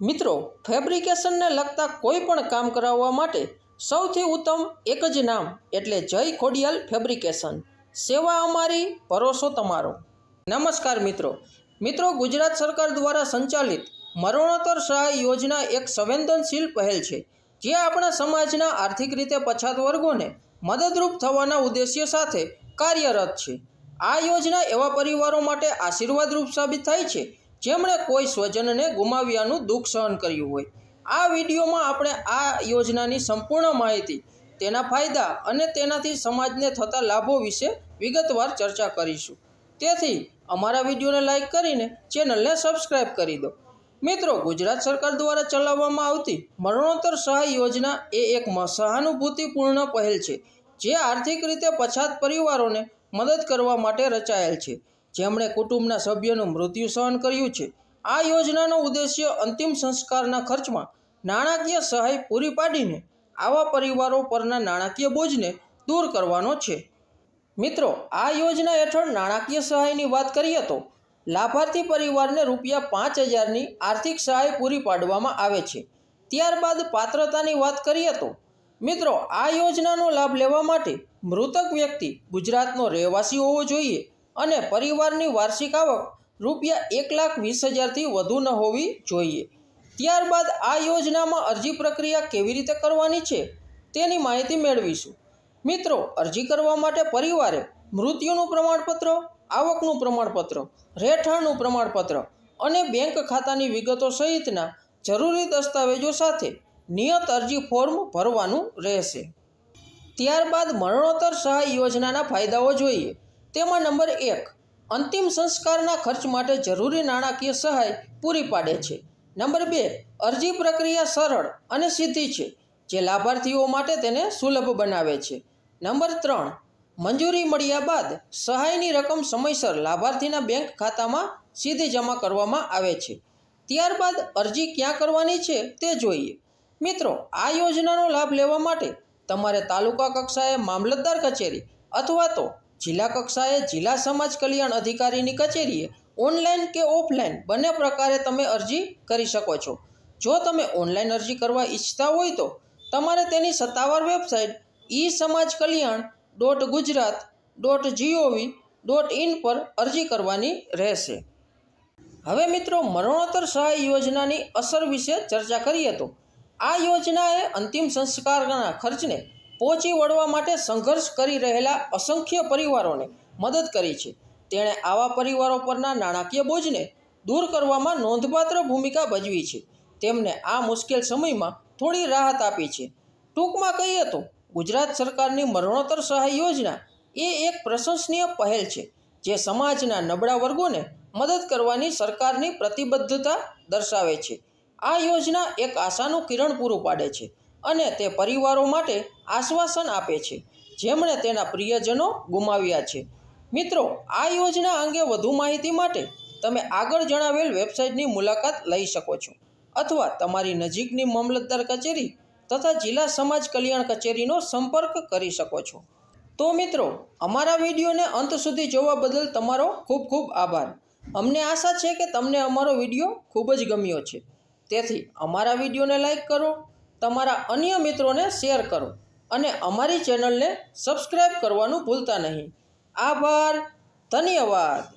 મિત્રો, ફેબ્રિકેશનને લગતા કોઈ પણ કામ કરાવવા માટે સૌથી ઉત્તમ એક જ નામ એટલે જય ખોડિયાલ ફેબ્રિકેશન. સેવા અમારી, ભરોસો તમારો. નમસ્કાર મિત્રો. મિત્રો, ગુજરાત સરકાર દ્વારા સંચાલિત મરણોત્તર સહાય યોજના એક સંવેદનશીલ પહેલ છે, જે આપણા સમાજના આર્થિક રીતે પછાત વર્ગોને મદદરૂપ થવાના ઉદ્દેશ્ય સાથે કાર્યરત છે. આ યોજના એવા પરિવારો માટે આશીર્વાદરૂપ સાબિત થાય છે જેમણે કોઈ સ્વજનને ગુમાવ્યાનું દુઃખ સહન કર્યું હોય. આ વિડીયોમાં આપણે આ યોજનાની સંપૂર્ણ માહિતી, તેના ફાયદા અને તેનાથી સમાજને થતા લાભો વિશે વિગતવાર ચર્ચા કરીશું. તેથી, અમારા વિડીયોને લાઈક કરીને ચેનલને સબસ્ક્રાઈબ કરી દો. મિત્રો, ગુજરાત સરકાર દ્વારા ચલાવવામાં આવતી મરણોત્તર સહાય યોજના એ એક સહાનુભૂતિપૂર્ણ પહેલ છે, જે આર્થિક રીતે પછાત પરિવારોને મદદ કરવા માટે રચાયેલ છે. જેમણે કુટુંબના સભ્યનું મૃત્યુ સહન કર્યું છે. આ યોજનાનો ઉદ્દેશ્ય અંતિમ સંસ્કારના ખર્ચમાં નાણાકીય સહાય પૂરી પાડીને આવા પરિવારો પરના નાણાકીય બોજને દૂર કરવાનો છે. મિત્રો, આ યોજના હેઠળ નાણાકીય સહાયની વાત કરીએ તો લાભાર્થી પરિવારને રૂપિયા પાંચ હજારની આર્થિક સહાય પૂરી પાડવામાં આવે છે. ત્યારબાદ પાત્રતાની વાત કરીએ તો મિત્રો, આ યોજનાનો લાભ લેવા માટે મૃતક વ્યક્તિ ગુજરાતનો રહેવાસી હોવો જોઈએ. અને પરિવારની વાર્ષિક આવક રૂપિયા એક લાખ વીસ હજારથી વધુ ન હોવી જોઈએ. ત્યારબાદ આ યોજનામાં અરજી પ્રક્રિયા કેવી રીતે કરવાની છે તેની માહિતી મેળવીશું. મિત્રો, અરજી કરવા માટે પરિવારે મૃત્યુનું પ્રમાણપત્ર, આવકનું પ્રમાણપત્ર, રહેઠાણનું પ્રમાણપત્ર અને બેંક ખાતાની વિગતો સહિતના જરૂરી દસ્તાવેજો સાથે નિયત અરજી ફોર્મ ભરવાનું રહેશે. ત્યારબાદ મરણોત્તર સહાય યોજનાના ફાયદાઓ જોઈએ. તેમાં નંબર એક, અંતિમ સંસ્કારના ખર્ચ માટે જરૂરી નાણાકીય સહાય પૂરી પાડે છે. નંબર બે, અરજી પ્રક્રિયા સરળ અને સીધી છે, જે લાભાર્થીઓ માટે તેને સુલભ બનાવે છે. નંબર ત્રણ, મંજૂરી મળ્યા બાદ સહાયની રકમ સમયસર લાભાર્થીના બેંક ખાતામાં સીધી જમા કરવામાં આવે છે. ત્યારબાદ અરજી ક્યાં કરવાની છે તે જોઈએ. મિત્રો, આ યોજનાનો લાભ લેવા માટે તમારે તાલુકા કક્ષાએ મામલતદાર કચેરી અથવા તો જિલ્લા કક્ષાએ જિલ્લા સમાજ કલ્યાણ અધિકારીની કચેરીએ ઓનલાઈન કે ઓફલાઈન બંને પ્રકારે તમે અરજી કરી શકો છો. જો તમે ઓનલાઈન અરજી કરવા ઈચ્છતા હોય તો તમારે તેની સત્તાવાર website e Samaj Kalyan dot Gujarat dot G O V dot in પર અરજી કરવાની રહેશે. હવે મિત્રો મરણોત્તર સહાય યોજનાની અસર વિશે ચર્ચા કરીએ તો આ યોજનાએ અંતિમ સંસ્કારના ખર્ચને પહોંચી વળવા માટે સંઘર્ષ કરી રહેલા અસંખ્ય પરિવારોને મદદ કરી છે. તેણે આવા પરિવારો પરના નાણાકીય બોજને દૂર કરવામાં નોંધપાત્ર ભૂમિકા ભજવી છે. તેમને આ મુશ્કેલ સમયમાં થોડી રાહત આપી છે. ટૂંકમાં કહીએ તો, ગુજરાત સરકારની મરણોત્તર સહાય યોજના એ એક પ્રશંસનીય પહેલ છે, જે સમાજના નબળા વર્ગોને મદદ કરવાની સરકારની પ્રતિબદ્ધતા દર્શાવે છે. આ યોજના એક આશાનું કિરણ પૂરું પાડે છે. અને તે પરિવારો માટે આશ્વાસન આપે છે. જેમણે તેના પ્રિયજનો ગુમાવ્યા છે. મિત્રો, આ યોજના અંગે વધુ માહિતી માટે તમે આગળ જણાવેલ વેબસાઇટની મુલાકાત લઈ શકો છો અથવા તમારી નજીકની મામલતદાર કચેરી તથા જિલ્લા સમાજ કલ્યાણ કચેરીનો સંપર્ક કરી શકો છો. તો મિત્રો, અમારા વિડીયોને અંત સુધી જોવા બદલ તમારો ખૂબ ખૂબ આભાર. અમને આશા છે કે તમને અમારો વીડિયો ખૂબ જ ગમ્યો છે. તેથી અમારા વિડીયોને લાઈક કરો તમારા અન્ય મિત્રોને શેર કરો અને અમારી ચેનલને સબસ્ક્રાઈબ કરવાનું ભૂલતા નહીં. આભાર. ધન્યવાદ.